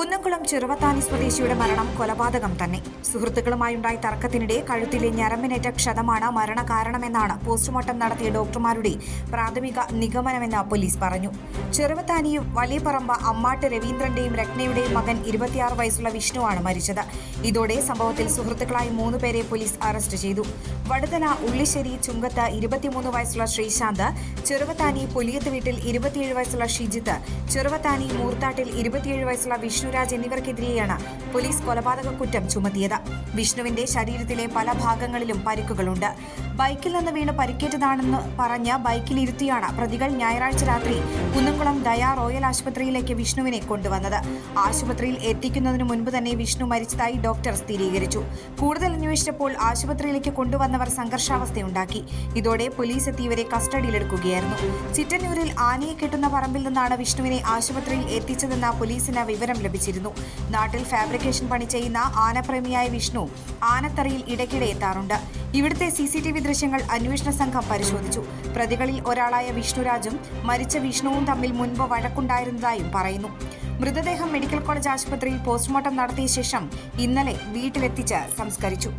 കുന്നംകുളം ചെറുവത്താനി സ്വദേശിയുടെ മരണം കൊലപാതകം തന്നെ. സുഹൃത്തുക്കളുമായുണ്ടായ തർക്കത്തിനിടെ കഴുത്തിലെ ഞരമ്പിനേറ്റ ക്ഷതമാണ് മരണകാരണമെന്നാണ് പോസ്റ്റ്മോർട്ടം നടത്തിയ ഡോക്ടർമാരുടെ പ്രാഥമിക നിഗമനമെന്ന് പോലീസ് പറഞ്ഞു. ചെറുവത്താനിയും വലിയപറമ്പ അമ്മാട്ട് രവീന്ദ്രന്റെയും രത്നയുടെയും മകൻ ഇരുപത്തിയാറ് വയസ്സുള്ള വിഷ്ണുവാണ് മരിച്ചത്. ഇതോടെ സംഭവത്തിൽ സുഹൃത്തുക്കളായ മൂന്ന് പേരെ പോലീസ് അറസ്റ്റ് ചെയ്തു. വടുതല ഉള്ളിശ്ശേരി ചുങ്കത്ത് ഇരുപത്തിമൂന്ന് വയസ്സുള്ള ശ്രീശാന്ത് ചെറുവത്താനി പുലിയത്ത് വീട്ടിൽ ഇരുപത്തിയേഴ് വയസ്സുള്ള ഷിജിത്ത് ചെറുവത്താനി മൂർത്താട്ടിൽ ഇരുപത്തിയേഴ് വയസ്സുള്ള വിഷ്ണുരാജ് എന്നിവർക്കെതിരെയാണ് പോലീസ് കൊലപാതക കുറ്റം ചുമത്തിയത്. വിഷ്ണുവിന്റെ ശരീരത്തിലെ പല ഭാഗങ്ങളിലും പരിക്കുകളുണ്ട്. ബൈക്കിൽ നിന്ന് വീണ് പരിക്കേറ്റതാണെന്ന് പറഞ്ഞ് ബൈക്കിലിരുത്തിയാണ് പ്രതികൾ ഞായറാഴ്ച രാത്രി കുന്നംകുളം ദയാ റോയൽ ആശുപത്രിയിലേക്ക് വിഷ്ണുവിനെ കൊണ്ടുവന്നത്. ആശുപത്രിയിൽ എത്തിക്കുന്നതിന് മുൻപ് തന്നെ വിഷ്ണു മരിച്ചതായി ഡോക്ടർ സ്ഥിരീകരിച്ചു. കൂടുതൽ അന്വേഷിച്ചപ്പോൾ ആശുപത്രിയിലേക്ക് കൊണ്ടുവന്നവർ സംഘർഷാവസ്ഥയുണ്ടാക്കി. ഇതോടെ പോലീസ് എത്തിയവരെ കസ്റ്റഡിയിലെടുക്കുകയായിരുന്നു. ചിറ്റന്നൂരിൽ ആനയെ കെട്ടുന്ന പറമ്പിൽ നിന്നാണ് വിഷ്ണുവിനെ ആശുപത്രിയിൽ എത്തിച്ചതെന്ന പോലീസിന് വിവരം ലഭിച്ചിരുന്നു നാട്ടിൽ ഫാബ്രിക്കേഷൻ പണി ചെയ്യുന്ന ആനപ്രേമിയായ വിഷ്ണു ആനത്തറയിൽ ഇടയ്ക്കിടെ എത്താറുണ്ട്. ഇവിടുത്തെ സി സി ടി വി ദൃശ്യങ്ങൾ അന്വേഷണ സംഘം പരിശോധിച്ചു. പ്രതികളിൽ ഒരാളായ വിഷ്ണുരാജും മരിച്ച വിഷ്ണുവും തമ്മിൽ മുൻപ് വഴക്കുണ്ടായിരുന്നതായും പറയുന്നു. മൃതദേഹം മെഡിക്കൽ കോളേജ് ആശുപത്രിയിൽ പോസ്റ്റ്മോർട്ടം നടത്തിയ ശേഷം ഇന്നലെ വീട്ടിലെത്തിച്ച് സംസ്കരിച്ചു.